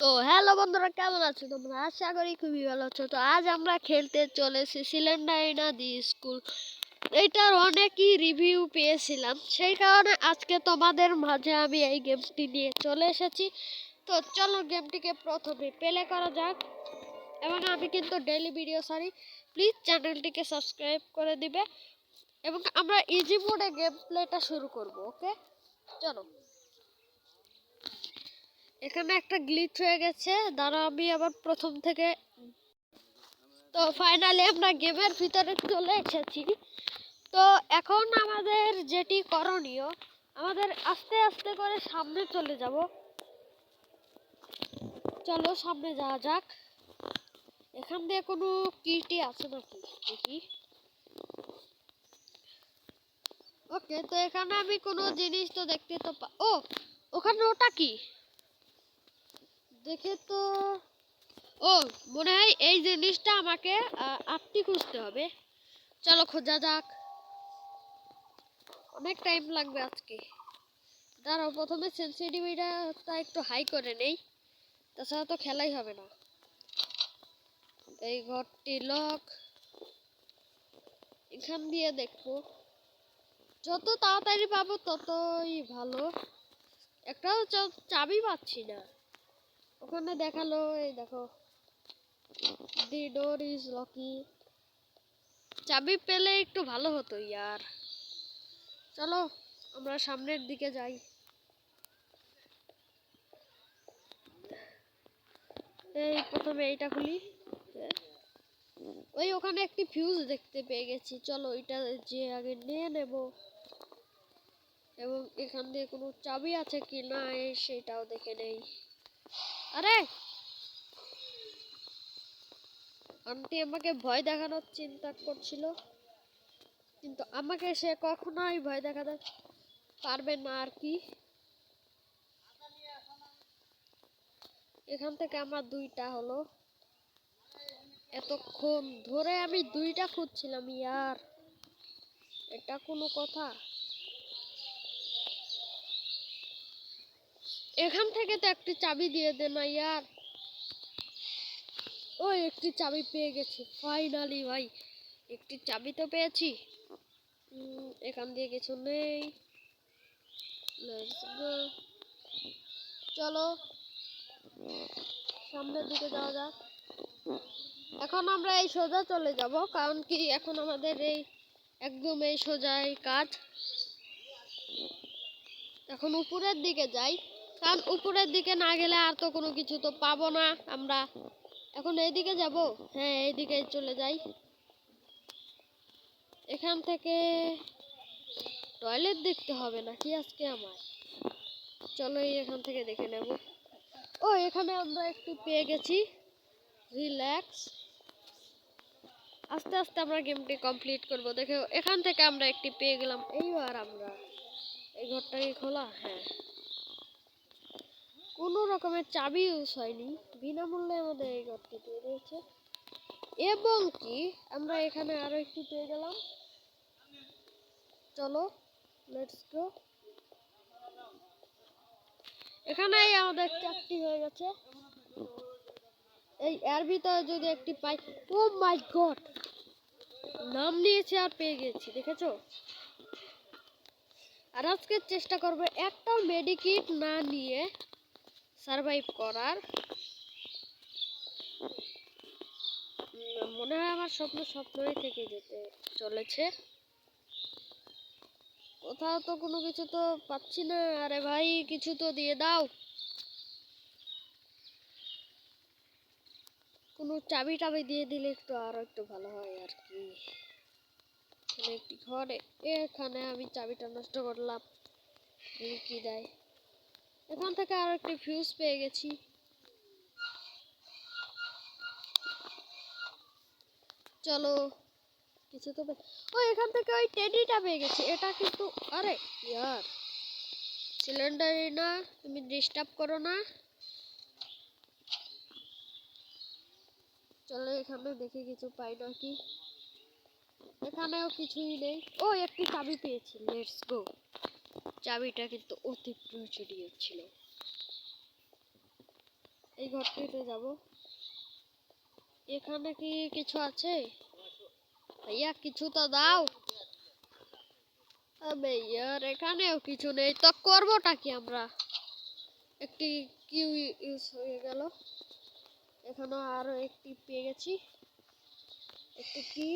তো হ্যালো বন্ধুরা, কেমন আছো তোমরা? আশা করি খুবই ভালো আছো। তো আজ আমরা খেলতে চলে এসেছি সিলিন্ডারিনা দি স্কুল এইটার অনেকই রিভিউ পেয়েছিলাম। সেই কারণে আজকে তোমাদের মাঝে আমি এই গেমটি নিয়ে চলে এসেছি। তো চলো গেমটিকে প্রথমে প্লে করা যাক। এবং আমি কিন্তু ডেলি ভিডিও সারি প্লিজ চ্যানেলটিকে সাবস্ক্রাইব করে দিবে। এবং আমরা ইজি মোডে গেম প্লেটা শুরু করব ওকে চলো। এখানে একটা গ্লিচ হয়ে গেছে। দাঁড়া আমি আবার প্রথম থেকে তো ফাইনালি আমরা গেমের ভিতরে চলে এসেছি। তো এখন আমাদের যেটি করণীয়, আমাদের আস্তে আস্তে করে সামনে চলে যাব। চলো সামনে যাওয়া যাক। এখান দিয়ে কোনো কিটি আছে নাকি দেখি। ওকে তো এখানে আমি কোনো জিনিস তো দেখতে তো ও, ওখানে ওটা কি? দেখে তো, ও, মনে হয় এই জিনিসটা আমাকে আপনি খুঁজতে হবে। চলো খোঁজা যাক। অনেক টাইম লাগবে আজকে। দাঁড়াও, প্রথমে সেন্সিটিভিটা একটু হাই করে নেই। তাছাড়া তো খেলাই হবে না। এই ঘরটি লক এখান দিয়ে দেখব। যত তাড়াতাড়ি পাবো ততই ভালো। একটাও চাবি পাচ্ছি না। ওখানে দেখাল, এই দেখো। দি ডোর ইজ লকি চাবি পেলে একটু ভালো হতো ইয়ার। চলো, আমরা সামনের দিকে যাই। এই প্রথমে এইটা খুলি। ওই ওখানে একটি ফিউজ দেখতে পেয়ে গেছি। চলো এটা যে আগে নিয়ে নেব। এবং এখান দিয়ে কোনো চাবি আছে কি না সেটাও দেখে নেই। আরে। আন্টি আমাকে ভয় দেখানোর চিন্তা করছিল, কিন্তু আমাকে সে কখনোই ভয় দেখাতে পারবে না আর কি। এখান থেকে আমার দুইটা হলো। এতক্ষণ ধরে আমি দুইটা খুঁজছিলাম, ইয়ার। এটা কোনো কথা? এখান থেকে তো একটি চাবি দিয়ে দে না ইয়ার ও একটি চাবি পেয়ে গেছি ফাইনালি ভাই। একটি চাবি তো পেয়েছি। এখান দিয়ে কিছু নেই। চলো, সামনের দিকে যাওয়া যাক। এখন আমরা এই সোজা চলে যাব, কারণ কি এখন আমাদের এই একদম এই সোজাই কাজ এখন উপরের দিকে যাই। কারণ উপরের দিকে না গেলে আর তো কোনো কিছু তো পাবো না আমরা। এখন এইদিকে যাব? হ্যাঁ এইদিকে চলে যাই। এখান থেকে টয়লেট দেখতে হবে নাকি আজকে আমার? চলো এখান থেকে দেখে নেব। ও, এখানে আমরা একটু পেয়ে গেছি। রিল্যাক্স। আস্তে আস্তে আমরা গেমটি কমপ্লিট করব। দেখো এখান থেকে আমরা একটি পেয়ে গেলাম। এইবার আমরা এই ঘরটা কি খোলা? হ্যাঁ। কোনো রকমের চাবি ইউজ হয়নি, বিনামূল্যে আমাদের এই ঘরটি পেয়ে দিয়েছে এবং কি, আমরা এখানে আরও একটু পেয়ে গেলাম। চলো লেটস গো এখানেই আমাদের চারটি হয়ে গেছে। এই, এর ভিতরে যদি একটি পাই, ও মাই গড! নাম নিয়েছে আর পেয়ে গেছি দেখেছ? আর আজকে চেষ্টা করব একটা মেডিকিট না নিয়ে সারভাইভ করার। মনে হয় আমার স্বপ্ন স্বপ্নই থেকে যেতে চলেছে। কোথাও তো কোনো কিছু তো পাচ্ছি না। আরে ভাই, কিছু তো দিয়ে দাও। কোনো চাবি টাবি দিয়ে দিলে একটু আরও একটু ভালো হয় আর কি। একটি ঘরে এখানে আমি চাবিটা নষ্ট করলাম। কি দেয়? এখান থেকে আরও একটি ফিউজ পেয়ে গেছি। চলো, কিছু তো ও, এখান থেকে ওই টেডিটা পেয়ে গেছি। এটা কিন্তু আরে, ইয়ার। সিলিন্ডারই না, তুমি ডিস্টার্ব করো না। চলো, এখানে দেখি কিছু পাই নাকি। এখানেও কিছুই নেই। ও, একটি চাবি পেয়েছি। লেটস গো চাবিটা কিন্তু অতি প্রয়োজনীয় ছিল। এই ঘরটিতে যাব। এখানে কি কিছু আছে? ভাইয়া, কিছু তো দাও। এখানেও কিছু নেই। তো করবোটা কি আমরা? একটি কিউ ইউজ হয়ে গেল। এখানে আরও একটি পেয়ে গেছি। একটি কি?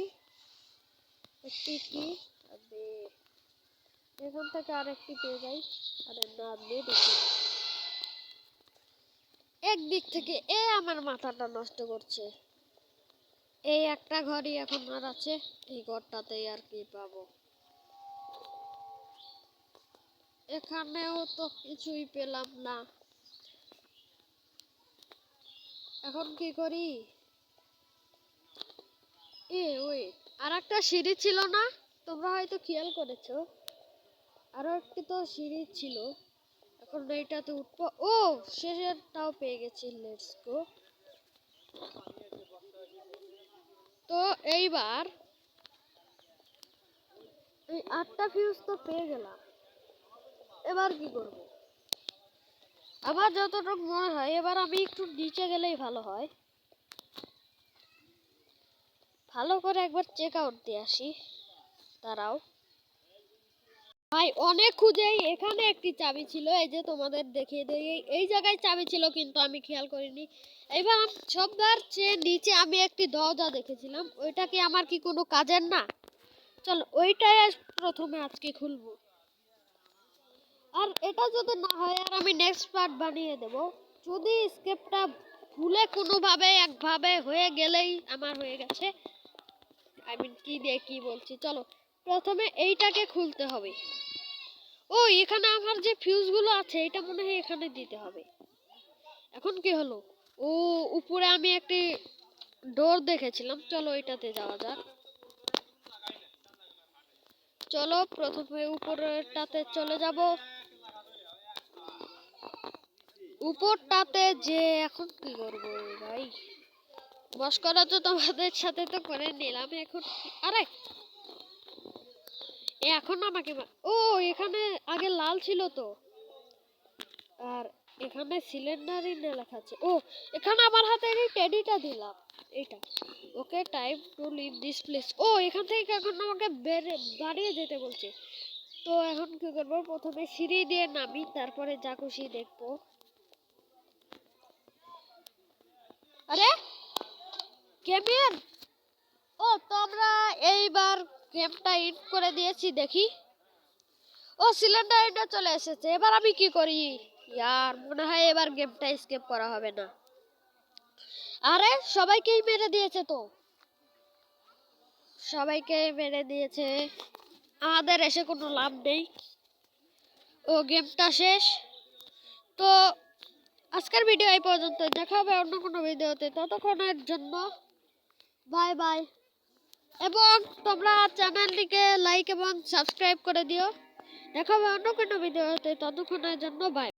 একটি কি? এখান থেকে পেয়ে যাই। একদিক থেকে এ আমার মাথাটা নষ্ট করছে। এই একটা ঘরই এখন আর আছে, এই ঘরটাতেই আর কি পাবো। এখানেও তো কিছুই পেলাম না। এখন কি করি? এ, ওই আর একটা সিঁড়ি ছিল না? তোমরা হয়তো খেয়াল করেছ। আরও একটি তো সিঁড়ি ছিল। এখন এইটাতে উঠবো। ও শেষেরটাও পেয়ে গেছি। লেটস গো তো এইবার এই আটটা ফিউজ তো পেয়ে গেলাম। এবার কি করব? আমার যতটুকু মনে হয়, এবার আমি একটু নিচে গেলেই ভালো হয়। ভালো করে একবার চেক আউট দিয়ে আসি। তারাও ভাই, অনেক খুঁজেই এখানে একটি চাবি ছিল, এই যে তোমাদের দেখিয়ে দিই। এই- জায়গায় চাবি ছিল, কিন্তু আমি খেয়াল করিনি। এবার আম- সববার চেয়ে নিচে আমি একটি দরজা দেখেছিলাম। ওইটা কি আমার কি কোনো কাজের না? চল, ওইটাই প্রথমে আজকে খুলবো। আর এটা যদি না হয়, আর আমি নেক্সট পার্ট বানিয়ে দেব। যদি স্কেপটা ভুলে কোনোভাবে, একভাবে হয়ে গেলেই আমার হয়ে গেছে। আই মিন কি দিয়ে কি বলছি? চলো প্রথমে এইটাকে খুলতে হবে। ও, এখানে আমার যে ফিউজগুলো আছে, এটা মনে হয় এখানে দিতে হবে। এখন কি হলো? ও, উপরে আমি একটি ডোর দেখেছিলাম। চলো এটাতে যাওয়া যাক। চলো, প্রথমে উপরেরটাতে চলে যাব। উপরটাতে যে, এখন কি করব ভাই? মস্করা তো তোমাদের সাথে তো করে নিলাম এখন। আরে এখন আমাকে ও, এখানে আগে লাল ছিল তো। আর এখানে সিলিন্ডারই না লেখা আছে। ও, এখানে আমার হাতে এই টেডিটা দিলাম। এইটা। Okay time to leave this place ও, এখান থেকে এখন আমাকে বেরে, দাঁড়িয়ে যেতে বলছে। তো এখন কি করব? প্রথমে সিঁড়ি দিয়ে নামি, তারপরে যা খুশি দেখব। আরে কেমিয়ান ও, তোমরা এইবার গেমটা ইন করে দিয়েছি, দেখি। ও সিলিন্ডার এটা চলে এসেছে। এবার আমি কি করি? ইয়ার, মনে হয় এবার গেমটা স্কেপ করা হবে না। আরে, সবাইকেই মেরে দিয়েছে তো। সবাইকে মেরে দিয়েছে। আমাদের এসে কোনো লাভ নেই। ও গেমটা শেষ। তো, আজকের ভিডিও এই পর্যন্ত দেখা হবে অন্য কোনো ভিডিওতে। ততক্ষণের জন্য, বাই বাই। এবং তোমরা চ্যানেলটিকে লাইক এবং সাবস্ক্রাইব করে দিও। দেখা হবে অন্য কোনো ভিডিওতে ততক্ষণের জন্য বাই